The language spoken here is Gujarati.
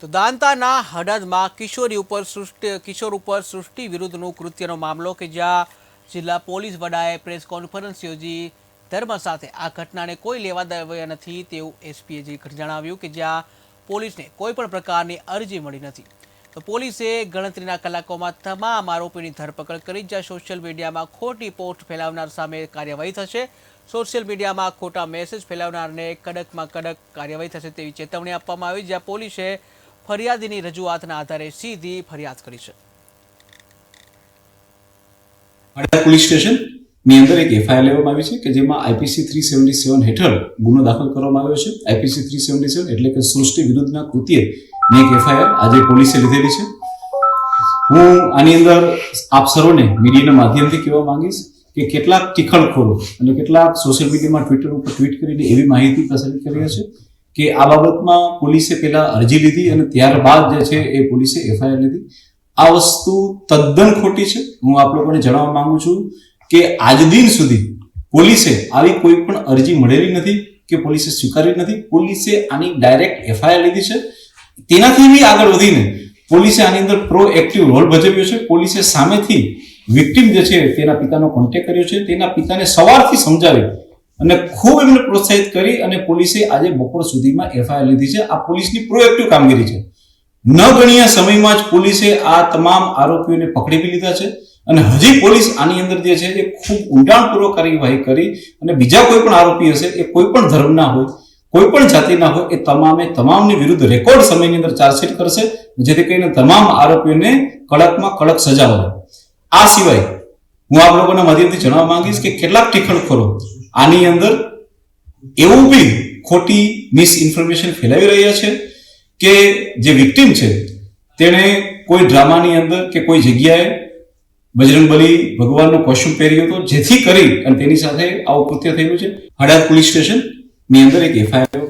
તો દાંતાના હડદમાં કિશોરી ઉપર સૃષ્ટિ, કિશોર ઉપર સૃષ્ટિ વિરુદ્ધનું કૃત્યનો મામલો કે જ્યાં જિલ્લા પોલીસ વડાએ પ્રેસ કોન્ફરન્સ યોજી, ધર્મ સાથે આ ઘટનાને કોઈ લેવા દેવા નથી તેવું એસપીએ જણાવ્યું કે જ્યાં પોલીસને કોઈ પણ પ્રકારની અરજી મળી નથી. તો પોલીસે ગણતરીના કલાકોમાં તમામ આરોપીની ધરપકડ કરી, જ્યાં સોશિયલ મીડિયામાં ખોટી પોસ્ટ ફેલાવનાર સામે કાર્યવાહી થશે. સોશિયલ મીડિયામાં ખોટા મેસેજ ફેલાવનારને કડકમાં કડક કાર્યવાહી થશે તેવી ચેતવણી આપવામાં આવી, જ્યાં પોલીસે ફરિયાદીની રજૂઆતના આધારે સીધી ફરિયાદ કરી છે. હળવદ પોલીસ સ્ટેશનની અંદર એક એફઆઈઆર લેવામાં આવી છે કે જેમાં આઈપીસી થ્રી સેવન્ટી સેવન હેઠળ ગુનો દાખલ કરવામાં આવ્યો છે. આઈપીસી થ્રી સેવન્ટી સેવન એટલે કે સૃષ્ટિ વિરુદ્ધના કૃત્યે ની એક એફઆઈઆર આજે પોલીસે લીધેલી છે. હું આની અંદર આપ સર્વને મીડિયાના માધ્યમથી કહેવા માંગીશ કે કેટલાક ટીખળખોરો અને કેટલાક સોશિયલ મીડિયામાં ટ્વિટર ઉપર ટ્વીટ કરીને એવી માહિતી પ્રસારિત કરી છે કે આ બાબતમાં પોલીસે પહેલા અરજી લીધી અને ત્યારબાદ જે છે એ પોલીસે એફઆઈઆર લીધી. આ વસ્તુ તદ્દન ખોટી છે. હું આપ લોકોને જણાવવા માંગુ છું કે આજ દિન સુધી પોલીસે આવી કોઈ પણ અરજી મળેલી નથી કે પોલીસે સ્વીકારી નથી. પોલીસે આની ડાયરેક્ટ એફઆઈઆર લીધી છે. તેનાથી બી આગળ વધીને પોલીસે આની અંદર પ્રોએક્ટિવ રોલ ભજવ્યો છે. પોલીસે સામેથી વિક્ટિમ જે છે તેના પિતાનો કોન્ટેક્ટ કર્યો છે. તેના પિતાને સવારથી સમજાવી અને ખૂબ એમને પ્રોત્સાહિત કરી અને પોલીસે આજે બપોર સુધીમાં એફઆઈઆર લીધી છે. આ પોલીસની પ્રોએક્ટિવ કામગીરી છે. ન ગણ્યા સમયમાં જ પોલીસે આ તમામ આરોપીઓને પકડી બી લીધા છે અને હજી પોલીસ આની અંદર જે છે એ ખૂબ ઊંડાણપૂર્વક કાર્યવાહી કરી અને બીજા કોઈ પણ આરોપી હશે એ કોઈ પણ ધર્મના હોય, કોઈ પણ જાતિના હોય, એ તમામે તમામની વિરુદ્ધ રેકોર્ડ સમયની અંદર ચાર્જશીટ કરશે જેથી કરીને તમામ આરોપીઓને કડકમાં કડક સજા મળે. આ સિવાય હું આપ લોકોના માધ્યમથી જણાવવા માંગીશ કે કેટલાક ટીખણખોરો આની અંદર એવું બી ખોટી મિસઇન્ફોર્મેશન ફેલાવી રહ્યા છે કે જે વિક્ટિમ છે, તેણે કોઈ ડ્રામાની અંદર કે કોઈ જગ્યાએ બજરંગબલી ભગવાનનો કોશ્યુમ પહેર્યો હતો, જેથી કરી અને તેની સાથે આવું કૃત્ય થયેલું છે. હડાદ પોલીસ સ્ટેશનની અંદર એક એફઆઈઆર